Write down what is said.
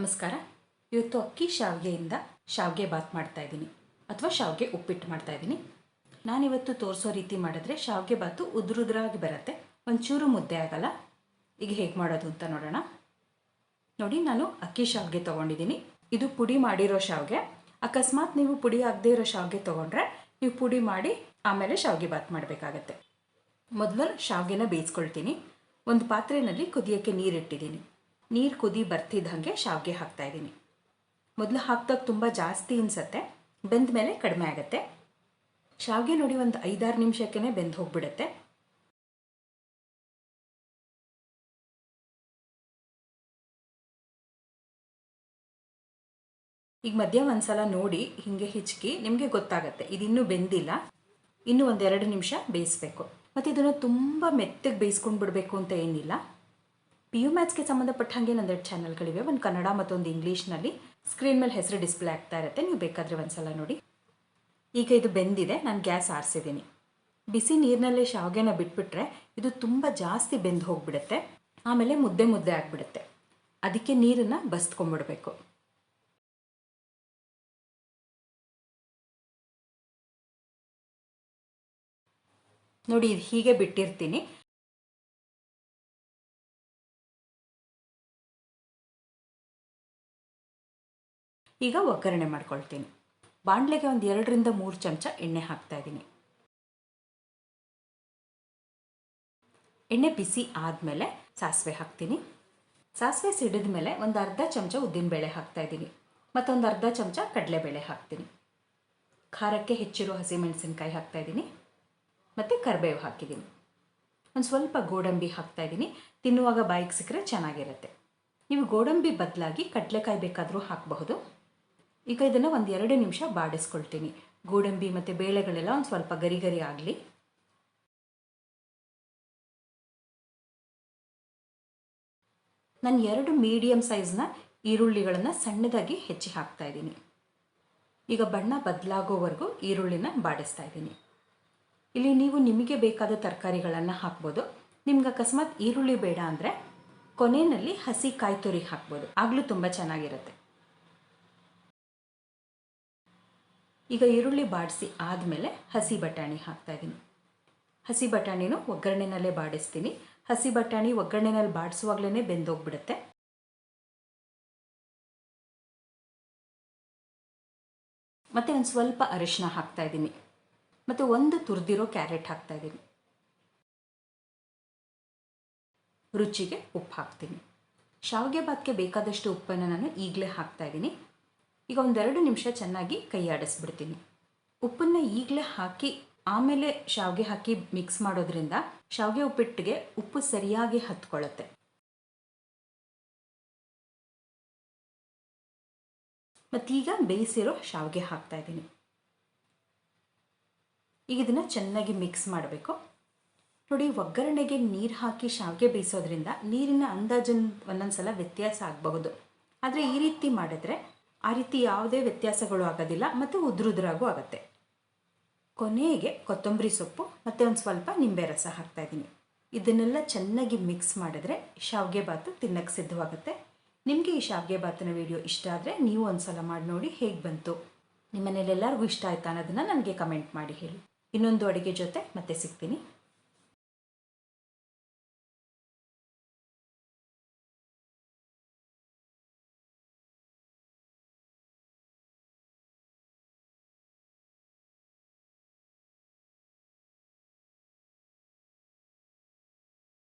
ನಮಸ್ಕಾರ. ಇವತ್ತು ಅಕ್ಕಿ ಶಾವಿಗೆಯಿಂದ ಶಾವಿಗೆ ಬಾತ್ ಮಾಡ್ತಾ ಇದ್ದೀನಿ. ಅಥವಾ ಶಾವಿಗೆ ಉಪ್ಪಿಟ್ಟು ಮಾಡ್ತಾ ಇದ್ದೀನಿ. ನಾನಿವತ್ತು ತೋರಿಸೋ ರೀತಿ ಮಾಡಿದ್ರೆ ಶಾವಿಗೆ ಬಾತು ಉದುರುದ್ರಾಗಿ ಬರುತ್ತೆ. ಒಂಚೂರು ಮುದ್ದೆ ಆಗಲ್ಲ. ಈಗ ಹೇಗೆ ಮಾಡೋದು ಅಂತ ನೋಡೋಣ. ನೋಡಿ, ನಾನು ಅಕ್ಕಿ ಶಾವಿಗೆ ತೊಗೊಂಡಿದ್ದೀನಿ. ಇದು ಪುಡಿ ಮಾಡಿರೋ ಶಾವಿಗೆ. ಅಕಸ್ಮಾತ್ ನೀವು ಪುಡಿ ಆಗದೇ ಇರೋ ಶಾವಿಗೆ ತೊಗೊಂಡ್ರೆ ನೀವು ಪುಡಿ ಮಾಡಿ ಆಮೇಲೆ ಶಾವಿಗೆ ಬಾತ್ ಮಾಡಬೇಕಾಗತ್ತೆ. ಮೊದಲು ಶಾವಿಗೆನ ಬೇಯಿಸ್ಕೊಳ್ತೀನಿ. ಒಂದು ಪಾತ್ರೆಯಲ್ಲಿ ಕುದಿಯೋಕ್ಕೆ ನೀರಿಟ್ಟಿದ್ದೀನಿ. ನೀರು ಕುದಿ ಬರ್ತಿದ್ದ ಹಾಗೆ ಶಾವಿಗೆ ಹಾಕ್ತಾ ಇದ್ದೀನಿ. ಮೊದಲು ಹಾಕ್ದಾಗ ತುಂಬ ಜಾಸ್ತಿ ಅನಿಸತ್ತೆ ಬೆಂದ ಮೇಲೆ ಕಡಿಮೆ ಆಗುತ್ತೆ. ಶಾವಿಗೆ ನೋಡಿ ಒಂದು ಐದಾರು ನಿಮಿಷಕ್ಕೇ ಬೆಂದು ಹೋಗ್ಬಿಡುತ್ತೆ. ಈಗ ಮಧ್ಯ ಒಂದ್ಸಲ ನೋಡಿ ಹಿಂಗೆ ಹಿಚ್ಕಿ, ನಿಮಗೆ ಗೊತ್ತಾಗತ್ತೆ, ಇದಿನ್ನೂ ಬೆಂದಿಲ್ಲ. ಇನ್ನೂ ಒಂದೆರಡು ನಿಮಿಷ ಬೇಯಿಸ್ಬೇಕು. ಮತ್ತು ಇದನ್ನು ತುಂಬ ಮೆತ್ತಗೆ ಬೇಯಿಸ್ಕೊಂಡು ಬಿಡಬೇಕು ಅಂತ ಏನಿಲ್ಲ. ಪಿ ಯು ಮ್ಯಾಥ್ಸ್ಗೆ ಸಂಬಂಧಪಟ್ಟ ಹಾಗೆ ಒಂದೆರಡು ಚಾನಲ್ಗಳಿವೆ ಒಂದು ಕನ್ನಡ ಮತ್ತೊಂದು ಇಂಗ್ಲೀಷ್ನಲ್ಲಿ. ಸ್ಕ್ರೀನ್ ಮೇಲೆ ಹೆಸರು ಡಿಸ್ಪ್ಲೇ ಆಗ್ತಾ ಇರುತ್ತೆ ನೀವು ಬೇಕಾದರೆ ಒಂದ್ಸಲ ನೋಡಿ. ಈಗ ಇದು ಬೆಂದಿದೆ. ನಾನು ಗ್ಯಾಸ್ ಆರಿಸಿದ್ದೀನಿ ಬಿಸಿ ನೀರಿನಲ್ಲೇ ಶಾವಿಗೆನ ಬಿಟ್ಬಿಟ್ರೆ ಇದು ತುಂಬ ಜಾಸ್ತಿ ಬೆಂದು ಹೋಗಿಬಿಡುತ್ತೆ. ಆಮೇಲೆ ಮುದ್ದೆ ಮುದ್ದೆ ಆಗಿಬಿಡುತ್ತೆ. ಅದಕ್ಕೆ ನೀರನ್ನು ಬಸ್ತ್ಕೊಂಡ್ಬಿಡ್ಬೇಕು ನೋಡಿ, ಇದು ಹೀಗೆ ಬಿಟ್ಟಿರ್ತೀನಿ. ಈಗ ಒಗ್ಗರಣೆ ಮಾಡ್ಕೊಳ್ತೀನಿ. ಬಾಣಲೆಗೆ ಒಂದು ಎರಡರಿಂದ ಮೂರು ಚಮಚ ಎಣ್ಣೆ ಹಾಕ್ತಾ ಇದ್ದೀನಿ. ಎಣ್ಣೆ ಬಿಸಿ ಆದಮೇಲೆ ಸಾಸಿವೆ ಹಾಕ್ತೀನಿ. ಸಾಸಿವೆ ಸಿಡಿದ ಮೇಲೆ ಒಂದು ಅರ್ಧ ಚಮಚ ಉದ್ದಿನಬೇಳೆ ಹಾಕ್ತಾ ಇದ್ದೀನಿ. ಮತ್ತೊಂದು ಅರ್ಧ ಚಮಚ ಕಡಲೆಬೇಳೆ ಹಾಕ್ತೀನಿ. ಖಾರಕ್ಕೆ ಹೆಚ್ಚಿರೋ ಹಸಿಮೆಣಸಿನ್ಕಾಯಿ ಹಾಕ್ತಾ ಇದ್ದೀನಿ. ಮತ್ತು ಕರಿಬೇವು ಹಾಕಿದ್ದೀನಿ. ಒಂದು ಸ್ವಲ್ಪ ಗೋಡಂಬಿ ಹಾಕ್ತಾ ಇದ್ದೀನಿ. ತಿನ್ನುವಾಗ ಬಾಯಿಗೆ ಸಿಕ್ಕರೆ ಚೆನ್ನಾಗಿರುತ್ತೆ. ನೀವು ಗೋಡಂಬಿ ಬದಲಾಗಿ ಕಡಲೆಕಾಯಿ ಬೇಕಾದರೂ ಹಾಕಬಹುದು. ಈಗ ಇದನ್ನು ಒಂದು ಎರಡು ನಿಮಿಷ ಬಾಡಿಸ್ಕೊಳ್ತೀನಿ. ಗೋಡಂಬಿ ಮತ್ತು ಬೇಳೆಗಳೆಲ್ಲ ಒಂದು ಸ್ವಲ್ಪ ಗರಿ ಗರಿ ಆಗಲಿ. ನಾನು ಎರಡು ಮೀಡಿಯಮ್ ಸೈಜ್ನ ಈರುಳ್ಳಿಗಳನ್ನು ಸಣ್ಣದಾಗಿ ಹೆಚ್ಚಿ ಹಾಕ್ತಾ ಇದ್ದೀನಿ. ಈಗ ಬಣ್ಣ ಬದಲಾಗೋವರೆಗೂ ಈರುಳ್ಳಿನ ಬಾಡಿಸ್ತಾ ಇದ್ದೀನಿ. ಇಲ್ಲಿ ನೀವು ನಿಮಗೆ ಬೇಕಾದ ತರಕಾರಿಗಳನ್ನು ಹಾಕ್ಬೋದು. ನಿಮ್ಗೆ ಅಕಸ್ಮಾತ್ ಈರುಳ್ಳಿ ಬೇಡ ಅಂದರೆ ಕೊನೆಯಲ್ಲಿ ಹಸಿ ಕಾಯಿ ತುರಿ ಹಾಕ್ಬೋದು. ಆಗಲೂ ತುಂಬ ಚೆನ್ನಾಗಿರುತ್ತೆ. ಈಗ ಈರುಳ್ಳಿ ಬಾಡಿಸಿ ಆದಮೇಲೆ ಹಸಿ ಬಟಾಣಿ ಹಾಕ್ತಾ ಇದ್ದೀನಿ ಹಸಿ ಬಟಾಣಿನೂ ಒಗ್ಗರಣೆನಲ್ಲೇ ಬಾಡಿಸ್ತೀನಿ. ಹಸಿ ಬಟಾಣಿ ಒಗ್ಗರಣೆನಲ್ಲಿ ಬಾಡಿಸುವಾಗಲೇ ಬೆಂದೋಗ್ಬಿಡುತ್ತೆ. ಮತ್ತು ಒಂದು ಸ್ವಲ್ಪ ಅರಿಶಿನ ಹಾಕ್ತಾ ಇದ್ದೀನಿ ಮತ್ತು ಒಂದು ತುರಿದಿರೋ ಕ್ಯಾರೆಟ್ ಹಾಕ್ತಾ ಇದ್ದೀನಿ ರುಚಿಗೆ ಉಪ್ಪು ಹಾಕ್ತೀನಿ. ಶಾವಿಗೆ ಭಾತ್ಗೆ ಬೇಕಾದಷ್ಟು ಉಪ್ಪನ್ನು ನಾನು ಈಗಲೇ ಹಾಕ್ತಾ ಇದ್ದೀನಿ ಈಗ ಒಂದೆರಡು ನಿಮಿಷ ಚೆನ್ನಾಗಿ ಕೈ ಆಡಿಸ್ಬಿಡ್ತೀನಿ. ಉಪ್ಪನ್ನು ಈಗಲೇ ಹಾಕಿ, ಆಮೇಲೆ ಶಾವಿಗೆ ಹಾಕಿ ಮಿಕ್ಸ್ ಮಾಡೋದ್ರಿಂದ ಶಾವಿಗೆ ಉಪ್ಪಿಟ್ಟಿಗೆ ಉಪ್ಪು ಸರಿಯಾಗಿ ಹತ್ಕೊಳ್ಳುತ್ತೆ. ಮತ್ತೀಗ ಬೇಯಿಸಿರೋ ಶಾವಿಗೆ ಹಾಕ್ತಾ ಇದ್ದೀನಿ. ಈಗ ಇದನ್ನು ಚೆನ್ನಾಗಿ ಮಿಕ್ಸ್ ಮಾಡಬೇಕು. ನೋಡಿ, ಒಗ್ಗರಣೆಗೆ ನೀರು ಹಾಕಿ ಶಾವಿಗೆ ಬೇಯಿಸೋದ್ರಿಂದ ನೀರಿನ ಅಂದಾಜು ಒಂದೊಂದು ಸಲ ವ್ಯತ್ಯಾಸ ಆಗಬಹುದು. ಆದರೆ ಈ ರೀತಿ ಮಾಡಿದ್ರೆ ಆ ರೀತಿ ಯಾವುದೇ ವ್ಯತ್ಯಾಸಗಳು ಆಗೋದಿಲ್ಲ ಮತ್ತು ಉದ್ರುದ್ರಾಗೂ ಆಗುತ್ತೆ. ಕೊನೆಗೆ ಕೊತ್ತಂಬರಿ ಸೊಪ್ಪು ಮತ್ತು ಒಂದು ಸ್ವಲ್ಪ ನಿಂಬೆ ರಸ ಹಾಕ್ತಾಯಿದ್ದೀನಿ ಇದನ್ನೆಲ್ಲ ಚೆನ್ನಾಗಿ ಮಿಕ್ಸ್ ಮಾಡಿದ್ರೆ ಶಾವಿಗೆ ಬಾತು ತಿನ್ನಕ್ಕೆ ಸಿದ್ಧವಾಗುತ್ತೆ. ನಿಮಗೆ ಈ ಶಾವಿಗೆ ಬಾತಿನ ವಿಡಿಯೋ ಇಷ್ಟ ಆದರೆ ನೀವು ಒಂದು ಸಲ ಮಾಡಿ ನೋಡಿ ಹೇಗೆ ಬಂತು. ನಿಮ್ಮ ಮನೇಲಿ ಎಲ್ಲರಿಗೂ ಇಷ್ಟ ಆಯ್ತಾ ಅನ್ನೋದನ್ನು ನನಗೆ ಕಮೆಂಟ್ ಮಾಡಿ ಹೇಳಿ. ಇನ್ನೊಂದು ಅಡುಗೆ ಜೊತೆ ಮತ್ತೆ ಸಿಗ್ತೀನಿ.